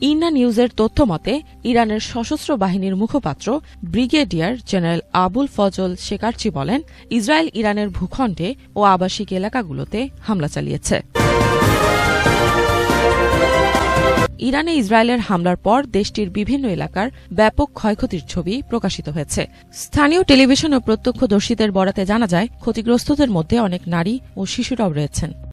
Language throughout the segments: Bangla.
ইন্না নিউজের তথ্য মতে, ইরানের সশস্ত্র বাহিনীর মুখপাত্র brigadier general Abul Fazal Shekarchi বলেন, ইসরায়েল ইরানের ভূখণ্ডে ও আবাসিক এলাকাগুলোতে হামলা চালিয়েছে। ইরানে ইসরায়েলের হামলার পর দেশটির বিভিন্ন এলাকার ব্যাপক ক্ষয়ক্ষতির ছবি প্রকাশিত হয়েছে। স্থানীয় টেলিভিশন ও প্রত্যক্ষদর্শীদের বরাতে জানা যায়, ক্ষতিগ্রস্তদের মধ্যে অনেক নারী ও শিশুরাও রয়েছেন।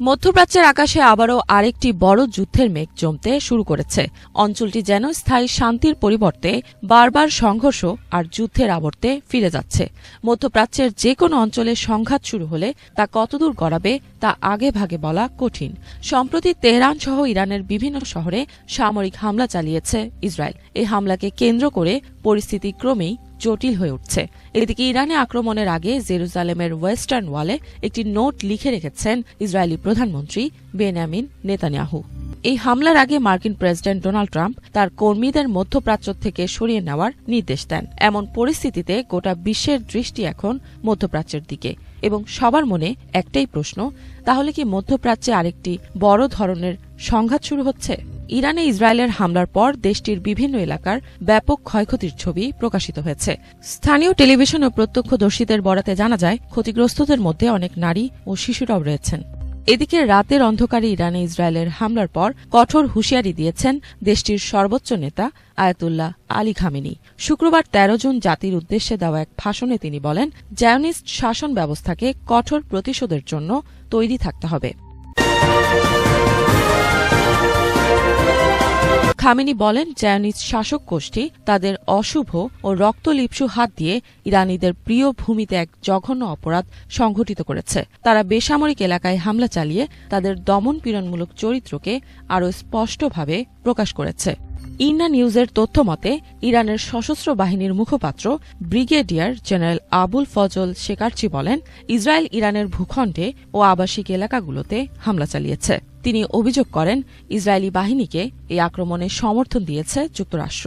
মধ্যপ্রাচ্যের আকাশে আবারও আরেকটি বড় যুদ্ধের মেঘ জমতে শুরু করেছে। অঞ্চলটি যেন স্থায়ী শান্তির পরিবর্তে বারবার সংঘর্ষ আর যুদ্ধের আবর্তে ফিরে যাচ্ছে। মধ্যপ্রাচ্যের যে কোনো অঞ্চলে সংঘাত শুরু হলে তা কতদূর গড়াবে তা আগে ভাগে বলা কঠিন। সম্প্রতি তেহরান সহ ইরানের বিভিন্ন শহরে সামরিক হামলা চালিয়েছে ইসরায়েল। এই হামলাকে কেন্দ্র করে পরিস্থিতি ক্রমেই জটিল হয়ে উঠছে। এদিকে ইরানে আক্রমণের আগে জেরুজালেমের ওয়েস্টার্ন ওয়ালে একটি নোট লিখে রেখেছেন ইসরায়েলি প্রধানমন্ত্রী বেনামিন নেতানিয়াহু। এই হামলার আগে মার্কিন প্রেসিডেন্ট ডোনাল্ড ট্রাম্প তার কর্মীদের মধ্যপ্রাচ্য থেকে সরিয়ে নেওয়ার নির্দেশ দেন। এমন পরিস্থিতিতে গোটা বিশ্বের দৃষ্টি এখন মধ্যপ্রাচ্যের দিকে। এবং সবার মনে একটাই প্রশ্ন, তাহলে কি মধ্যপ্রাচ্যে আরেকটি বড় ধরনের সংঘাত শুরু হচ্ছে? ইরানে ইসরায়েলের হামলার পর দেশটির বিভিন্ন এলাকার ব্যাপক ক্ষয়ক্ষতির ছবি প্রকাশিত হয়েছে। স্থানীয় টেলিভিশন ও প্রত্যক্ষদর্শীদের বরাতে জানা যায়, ক্ষতিগ্রস্তদের মধ্যে অনেক নারী ও শিশুরাও রয়েছেন। এদিকে রাতের অন্ধকারে ইরানে ইসরায়েলের হামলার পর কঠোর হুঁশিয়ারি দিয়েছেন দেশটির সর্বোচ্চ নেতা আয়াতুল্লাহ আলী খামিনি। শুক্রবার ১৩ জুন জাতির উদ্দেশ্যে দেওয়া এক ভাষণে তিনি বলেন, জায়নিস্ট শাসন ব্যবস্থাকে কঠোর প্রতিশোধের জন্য তৈরি থাকতে হবে। খামেনি বলেন, জায়নিজ শাসক গোষ্ঠী তাদের অশুভ ও রক্তলিপসু হাত দিয়ে ইরানিদের প্রিয় ভূমিতে এক জঘন্য অপরাধ সংঘটিত করেছে। তারা বেসামরিক এলাকায় হামলা চালিয়ে তাদের দমন পীড়নমূলক চরিত্রকে আরও স্পষ্টভাবে প্রকাশ করেছে। ইন্না নিউজের তথ্য মতে, ইরানের সশস্ত্র বাহিনীর মুখপাত্র brigadier general Abul Fazal Shekarchi বলেন, ইসরায়েল ইরানের ভূখণ্ডে ও আবাসিক এলাকাগুলোতে হামলা চালিয়েছে। তিনি অভিযোগ করেন, ইসরায়েলি বাহিনীকে এই আক্রমণে সমর্থন দিয়েছে যুক্তরাষ্ট্র।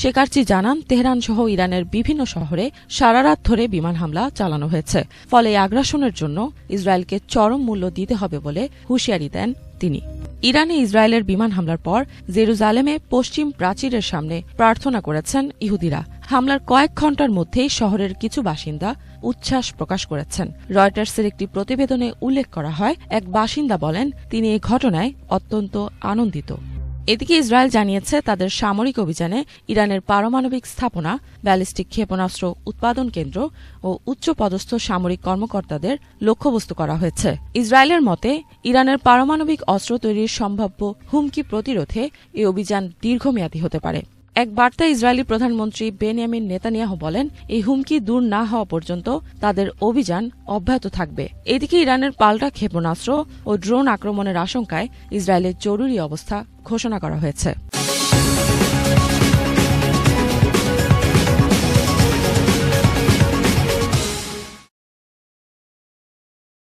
শেকারচি জানান তেহরান সহ ইরানের বিভিন্ন শহরে সারা রাত ধরে বিমান হামলা চালানো হয়েছে। ফলে আগ্রাসনের জন্য ইসরায়েলকে চরম মূল্য দিতে হবে বলে হুঁশিয়ারি দেন তিনি। ইরানে ইসরায়েলের বিমান হামলার পর জেরুজালেমে পশ্চিম প্রাচীরের সামনে প্রার্থনা করেছেন ইহুদিরা। হামলার কয়েক ঘণ্টার মধ্যেই শহরের কিছু বাসিন্দা উচ্ছ্বাস প্রকাশ করেছেন। রয়টার্সের একটি প্রতিবেদনে উল্লেখ করা হয়, এক বাসিন্দা বলেন, তিনি এই ঘটনায় অত্যন্ত আনন্দিত। এদিকে ইসরায়েল জানিয়েছে তাদের সামরিক অভিযানে ইরানের পারমাণবিক স্থাপনা, ব্যালিস্টিক ক্ষেপণাস্ত্র উৎপাদন কেন্দ্র ও উচ্চপদস্থ সামরিক কর্মকর্তাদের লক্ষ্যবস্তু করা হয়েছে। ইসরায়েলের মতে, ইরানের পারমাণবিক অস্ত্র তৈরির সম্ভাব্য হুমকি প্রতিরোধে এই অভিযান দীর্ঘমেয়াদী হতে পারে। এক বার্তায় ইসরায়েলি প্রধানমন্ত্রী বেনিয়ামিন নেতানিয়াহু বলেন, এই হুমকি দূর না হওয়া পর্যন্ত তাদের অভিযান অব্যাহত থাকবে। এদিকে ইরানের পাল্টা ক্ষেপণাস্ত্র ও ড্রোন আক্রমণের আশঙ্কায় ইসরায়েলের জরুরি অবস্থা ঘোষণা করা হয়েছে।